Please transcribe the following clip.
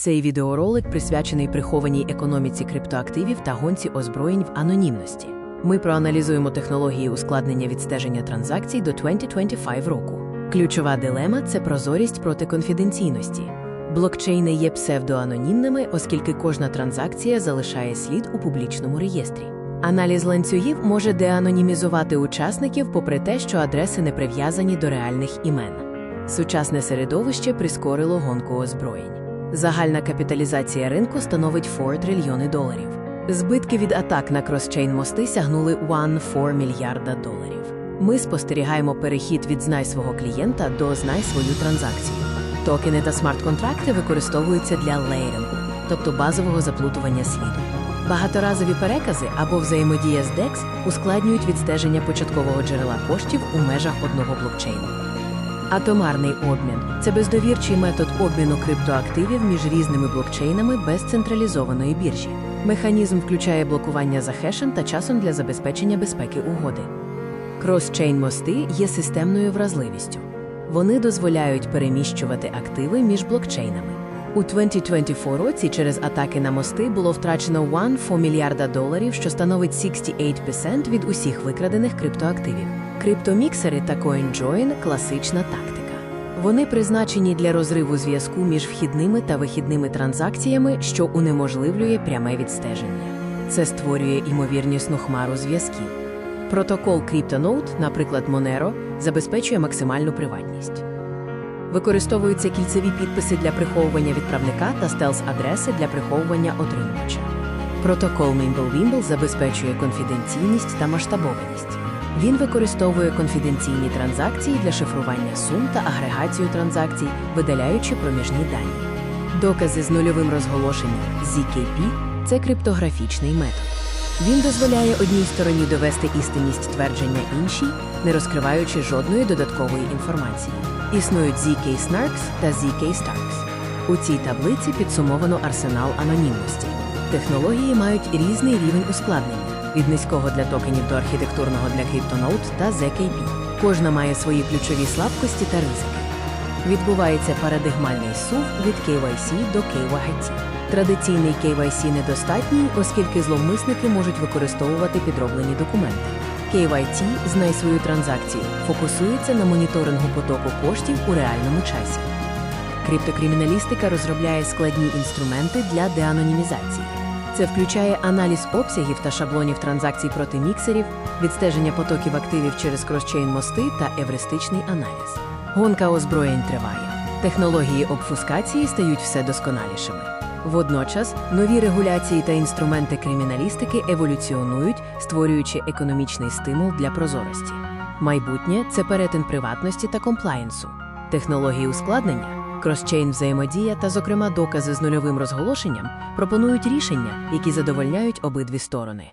Цей відеоролик присвячений прихованій економіці криптоактивів та гонці озброєнь в анонімності. Ми проаналізуємо технології ускладнення відстеження транзакцій до 2025 року. Ключова дилема це прозорість проти конфіденційності. Блокчейни є псевдоанонімними, оскільки кожна транзакція залишає слід у публічному реєстрі. Аналіз ланцюгів може деанонімізувати учасників, попри те, що адреси не прив'язані до реальних імен. Сучасне середовище прискорило гонку озброєнь. Загальна капіталізація ринку становить 4 трильйони доларів. Збитки від атак на кросчейн мости сягнули 1,4 мільярда доларів. Ми спостерігаємо перехід від знай свого клієнта до знай свою транзакцію. Токени та смарт-контракти використовуються для лейрингу, тобто базового заплутування сліду. Багаторазові перекази або взаємодія з DEX ускладнюють відстеження початкового джерела коштів у межах одного блокчейну. Атомарний обмін це бездовірчий метод обміну криптоактивів між різними блокчейнами без централізованої біржі. Механізм включає блокування за хешем та часом для забезпечення безпеки угоди. Кросчейн мости є системною вразливістю. Вони дозволяють переміщувати активи між блокчейнами. У 2024 році через атаки на мости було втрачено 1,4 мільярда доларів, що становить 68% від усіх викрадених криптоактивів. Криптоміксери та CoinJoin – класична тактика. Вони призначені для розриву зв'язку між вхідними та вихідними транзакціями, що унеможливлює пряме відстеження. Це створює імовірнісну хмару зв'язків. Протокол CryptoNote, наприклад, Monero, забезпечує максимальну приватність. Використовуються кільцеві підписи для приховування відправника та стелс-адреси для приховування отримувача. Протокол Mimblewimble забезпечує конфіденційність та масштабованість. Він використовує конфіденційні транзакції для шифрування сум та агрегацію транзакцій, видаляючи проміжні дані. Докази з нульовим розголошенням ZKP – це криптографічний метод. Він дозволяє одній стороні довести істинність твердження іншій, не розкриваючи жодної додаткової інформації. Існують ZK Snarks та ZK Starks. У цій таблиці підсумовано арсенал анонімності. Технології мають різний рівень ускладнення від низького для токенів до архітектурного для CryptoNote та ZKP. Кожна має свої ключові слабкості та ризики. Відбувається парадигмальний сув від KYC до KYC. Традиційний KYC недостатній, оскільки зловмисники можуть використовувати підроблені документи. KYT знай свою транзакцію, фокусується на моніторингу потоку коштів у реальному часі. Криптокриміналістика розробляє складні інструменти для деанонімізації. Це включає аналіз обсягів та шаблонів транзакцій проти міксерів, відстеження потоків активів через кросчейн мости та евристичний аналіз. Гонка озброєнь триває. Технології обфускації стають все досконалішими. Водночас нові регуляції та інструменти криміналістики еволюціонують, створюючи економічний стимул для прозорості. Майбутнє це перетин приватності та комплаєнсу, технології ускладнення, кросчейн взаємодія та, зокрема, докази з нульовим розголошенням пропонують рішення, які задовольняють обидві сторони.